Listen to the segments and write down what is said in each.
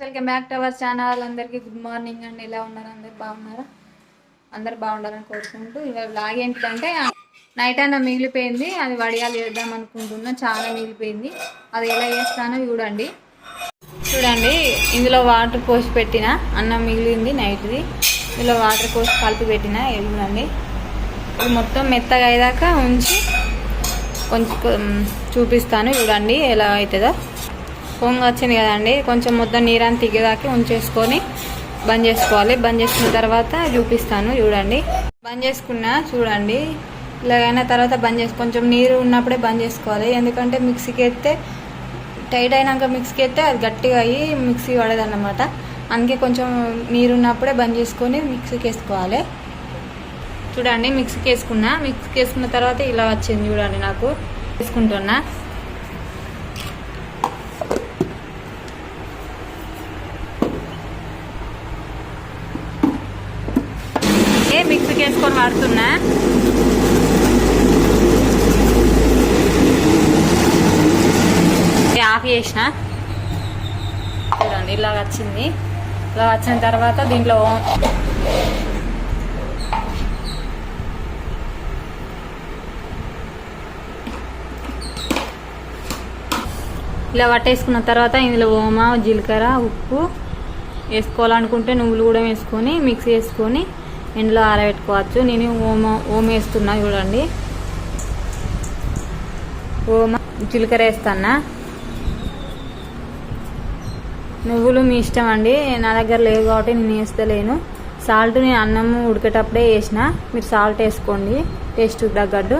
Welcome back to our channel అందరికీ good morning అండి. ఎలా ఉన్నారు అందరు? బాగున్నారా? అందరు బాగుండాలని కోరుకుంటూ ఇవాళ బ్లాగ్ ఏంటంటే నైట్ అయినా మిగిలిపోయింది. అది వడియాలు చేద్దాం అనుకుంటున్నా. చాలా మిగిలిపోయింది. అది ఎలా చేస్తానో చూడండి. చూడండి ఇందులో వాటర్ పోసి పెట్టిన అన్నం మిగిలింది నైట్ది. ఇందులో వాటర్ పోసి కలిపి పెట్టిన ఎల్లుండండి ఇది మొత్తం మెత్తగా అయ్యాక ఉంచి కొంచెం చూపిస్తాను. చూడండి ఎలా అవుతుందో. పొంగ వచ్చింది కదండి కొంచెం మొత్తం నీరంతా తిగ్గేదాకి ఉంచేసుకొని బంద్ చేసుకోవాలి. బంద్ చేసుకున్న తర్వాత చూపిస్తాను చూడండి. బంద్ చేసుకున్నా చూడండి. ఇలాగైన తర్వాత బంద్ చేసి కొంచెం నీరు ఉన్నప్పుడే బంద్ చేసుకోవాలి. ఎందుకంటే మిక్సీకి ఎత్తే టైట్ అయినాక మిక్సీకి ఎత్తే అది గట్టిగా అయ్యి మిక్సీ పడదన్నమాట. అందుకే కొంచెం నీరు ఉన్నప్పుడే బంద్ చేసుకొని మిక్సీకి వేసుకోవాలి. చూడండి మిక్సీకి వేసుకున్నా. మిక్సీకి వేసుకున్న తర్వాత ఇలా వచ్చింది చూడండి నాకు. వేసుకుంటున్నా. మిక్సీకి వేసుకొని వాడుతున్నా. ఆఫ్ చేసిన. చూడండి ఇలా వచ్చింది. ఇలా వచ్చిన తర్వాత దీంట్లో ఇలా పట్టేసుకున్న తర్వాత ఇందులో ఓమా జీలకర్ర ఉప్పు వేసుకోవాలనుకుంటే నువ్వులు కూడా వేసుకొని మిక్స్ చేసుకొని ఎండలో ఆరబెట్టుకోవచ్చు. నేను ఓమ ఓమ వేస్తున్నా చూడండి. ఓమ జీలకర్ర వేస్తానా నువ్వులు మీ ఇష్టం అండి. నా దగ్గర లేవు కాబట్టి నేను వేస్తలేను. సాల్ట్ నేను అన్నం ఉడికేటప్పుడే వేసిన. మీరు సాల్ట్ వేసుకోండి. టేస్ట్ తగ్గట్టు.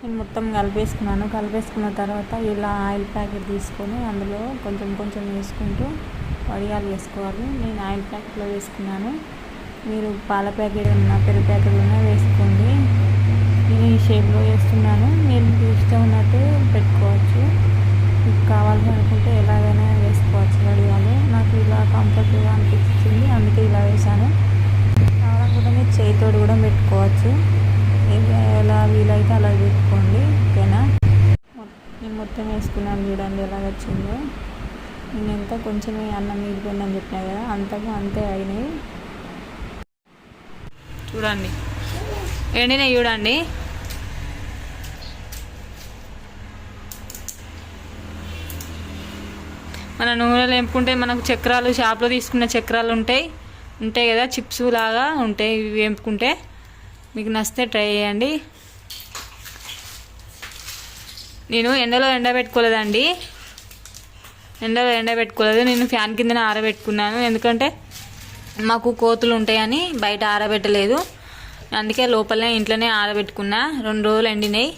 నేను మొత్తం కలిపేసుకున్నాను. కలిపేసుకున్న తర్వాత ఇలా ఆయిల్ ప్యాకెట్ తీసుకొని అందులో కొంచెం కొంచెం వేసుకుంటూ వడియాలు వేసుకోవాలి. నేను ఆయిల్ ప్యాకెట్లో వేసుకున్నాను. మీరు పాల ప్యాకెట్ ఉన్న పెరుగు ప్యాకెట్ ఉన్న వేసుకోండి. నేను ఈ షేప్లో వేస్తున్నాను. మీరు ఇష్టం ఉన్నట్టు పెట్టుకోవచ్చు. మీకు కావాలని అనుకుంటే ఎలాగైనా వేసుకోవచ్చు అడిగాను నాకు ఇలా కంఫర్ట్గా అనిపించింది. అందుకే ఇలా వేసాను కావాలనుకుంటే మీరు చేతితోటి కూడా పెట్టుకోవచ్చు. ఎలా వీలైతే అలా పెట్టుకోండి. ఓకేనా? నేను మొత్తం వేసుకున్నాను చూడండి ఎలా వచ్చిందో. నేను ఎంత కొంచెమే అన్నం మిగిలిపోయిందని చెప్పినా కదా అంతకు అంతే అయినాయి. చూడండి. ఎండినాయి చూడండి. మన నూనెలో వేపుకుంటే మనకు చక్రాలు షాప్లో తీసుకున్న చక్రాలు ఉంటాయి. ఉంటాయి కదా చిప్స్ లాగా ఉంటాయి. ఇవి వేపుకుంటే మీకు నచ్చితే ట్రై చేయండి. నేను ఎండలో ఎండబెట్టుకోలేదండి. ఎండలో ఎండబెట్టుకోలేదు. నేను ఫ్యాన్ కిందనే ఆరబెట్టుకున్నాను. ఎందుకంటే మాకు కోతులు ఉంటాయని బయట ఆరబెట్టలేదు. అందుకే లోపలనే ఇంట్లోనే ఆరబెట్టుకున్నా. రెండు రోజులు ఎండినాయి.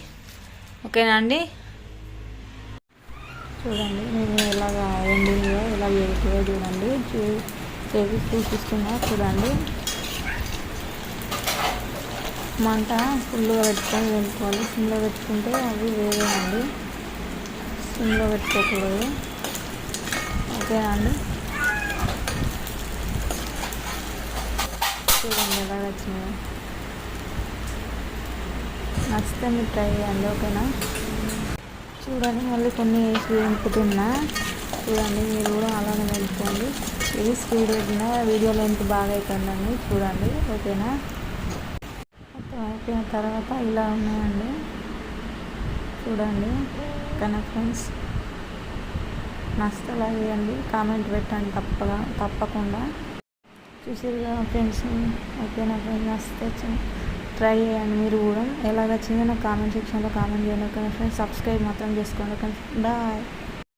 ఓకేనా అండి? చూడండి నేను ఇలాగా ఎండిందో ఇలా వేగుతాయో చూడండి. చూ చేసి చూపిస్తున్నా చూడండి. మంట ఫుల్గా పెట్టుకొని వేసుకోవాలి సిమ్లో పెట్టుకుంటే అవి వేరేయండి సిమ్లో పెట్టుకోకూడదు. ఓకేనా అండి? చూడండి ఎలా వచ్చినాయి. నచ్చితే మీరు ట్రై చేయండి ఓకేనా? చూడండి మళ్ళీ కొన్ని వేసి వేపుతున్నా చూడండి మీరు కూడా అలానే వేసుకోండి ఇది స్పీడ్ పెట్టిన వీడియో లెంత్ బాగా అవుతుందండి చూడండి ఓకేనా? మొత్తం అయిపోయిన తర్వాత ఇలా ఉన్నాయండి. చూడండి ఓకేనా ఫ్రెండ్స్ నచ్చితే చేయండి కామెంట్ పెట్టండి తప్పగా తప్పకుండా. చూసారుగా ఫ్రెండ్స్? ఓకేనా ఫ్రెండ్స్ నచ్చితే ట్రై చేయండి మీరు కూడా. ఎలా వచ్చిందో నాకు కామెంట్ సెక్షన్లో కామెంట్ చేయండి. కానీ ఫ్రెండ్స్ సబ్స్క్రైబ్ మాత్రం చేసుకోండి. Okay bye.